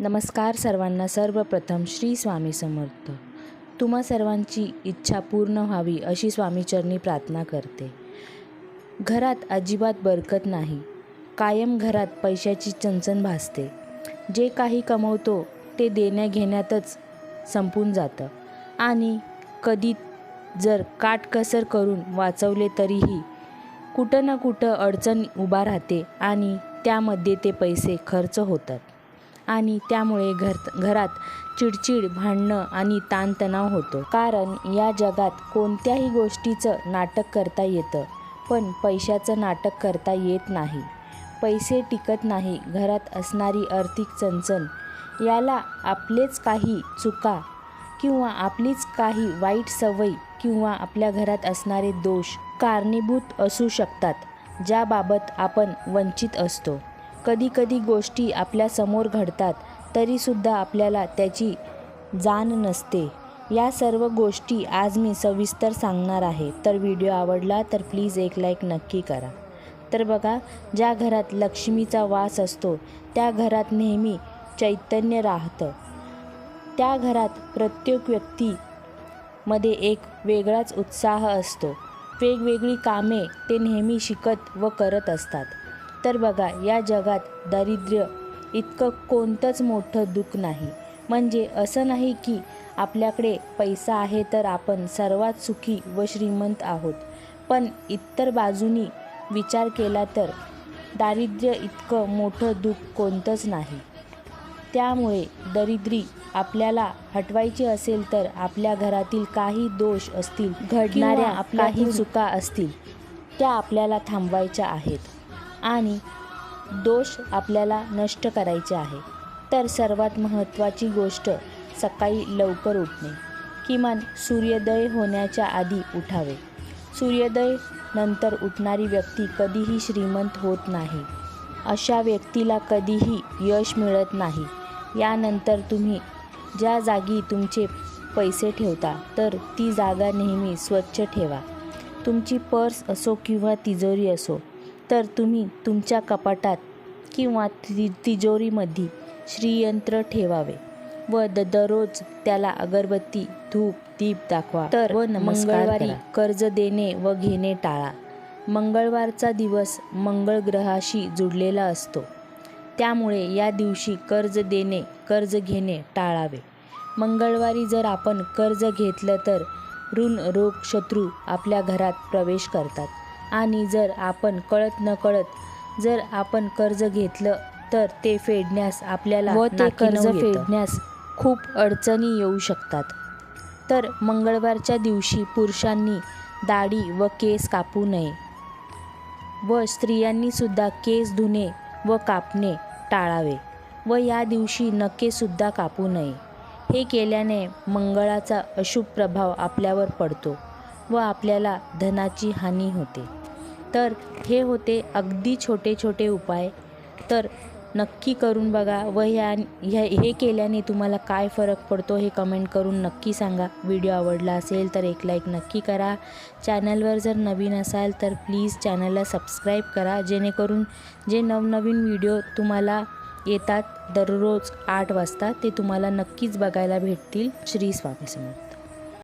नमस्कार सर्वांना. सर्वप्रथम श्री स्वामी समर्थ. तुम्हा सर्वांची इच्छा पूर्ण व्हावी अशी स्वामीचरणी प्रार्थना करते. घरात अजिबात बरकत नाही. कायम घरात पैशाची चणचण भासते. जे काही कमवतो ते देण्याघेण्यातच संपून जातं. आणि कधी जर काटकसर करून वाचवले तरीही कुठं ना कुठं अडचण उभा राहते आणि त्यामध्ये ते पैसे खर्च होतात. आणि त्यामुळे घर घरात चिडचिड भांडणं आणि ताणतणाव होतो. कारण या जगात कोणत्याही गोष्टीचं नाटक करता येतं पण पैशाचं नाटक करता येत नाही. पैसे टिकत नाही घरात असणारी आर्थिक चणचण. याला आपलेच काही चुका किंवा आपलीच काही वाईट सवय किंवा आपल्या घरात असणारे दोष कारणीभूत असू शकतात ज्याबाबत आपण वंचित असतो. कधीकधी गोष्टी आपल्यासमोर घडतात तरीसुद्धा आपल्याला त्याची जाण नसते. या सर्व गोष्टी आज मी सविस्तर सांगणार आहे. तर व्हिडिओ आवडला तर प्लीज एक लाईक नक्की करा. तर बघा ज्या घरात लक्ष्मीचा वास असतो त्या घरात नेहमी चैतन्य राहतं. त्या घरात प्रत्येक व्यक्तीमध्ये एक वेगळाच उत्साह असतो. वेगवेगळी कामे ते नेहमी शिकत व करत असतात. तर बघा या जगात दारिद्र्य इतकं कोणतंच मोठं दुःख नाही. म्हणजे असं नाही की आपल्याकडे पैसा आहे तर आपण सर्वात सुखी व श्रीमंत आहोत. पण इतर बाजूनी विचार केला तर दारिद्र्य इतकं मोठं दुःख कोणतंच नाही. त्यामुळे दरिद्री आपल्याला हटवायची असेल तर आपल्या घरातील काही दोष असतील घडणाऱ्या काही चुका असतील त्या आपल्याला थांबवायच्या आहेत. आणि दोष आपल्याला नष्ट करायचे आहे. तर सर्वात महत्त्वाची गोष्ट सकाळी लवकर उठणे किमान सूर्योदय होण्याच्या आधी उठावे. सूर्योदय नंतर उठणारी व्यक्ती कधीही श्रीमंत होत नाही. अशा व्यक्तीला कधीही यश मिळत नाही. यानंतर तुम्ही ज्या जागी तुमचे पैसे ठेवता तर ती जागा नेहमी स्वच्छ ठेवा. तुमची पर्स असो किंवा तिजोरी असो तर तुम्ही तुमच्या कपाटात किंवा ति तिजोरीमध्ये श्रीयंत्र ठेवावे व द दररोज त्याला अगरबत्ती धूप दीप दाखवा. तर व मंगळवारी कर्ज देणे व घेणे टाळा. मंगळवारचा दिवस मंगळ ग्रहाशी जुडलेला असतो. त्यामुळे या दिवशी कर्ज देणे कर्ज घेणे टाळावे. मंगळवारी जर आपण कर्ज घेतलं तर ऋण रोग शत्रू आपल्या घरात प्रवेश करतात. आणि जर आपण कळत न कळत जर आपण कर्ज घेतलं तर ते फेडण्यास आपल्याला व ते कर्ज फेडण्यास खूप अडचणी येऊ शकतात. तर मंगळवारच्या दिवशी पुरुषांनी दाढी व केस कापू नये व स्त्रियांनीसुद्धा केस धुणे व कापणे टाळावे व या दिवशी नखेसुद्धा कापू नये. हे केल्याने मंगळाचा अशुभ प्रभाव आपल्यावर पडतो व आपल्याला धनाची हानी होते. तर हे होते अगदी छोटे छोटे उपाय. तर नक्की करून बघा व ह्या ह्या हे केल्याने तुम्हाला काय फरक पडतो हे कमेंट करून नक्की सांगा. व्हिडिओ आवडला असेल तर एक लाईक नक्की करा. चॅनलवर जर नवीन असाल तर प्लीज चॅनलला सबस्क्राईब करा. जेणेकरून जे नवनवीन व्हिडिओ तुम्हाला येतात दररोज आठ वाजता ते तुम्हाला नक्कीच बघायला भेटतील श्री स्वामी समर्थ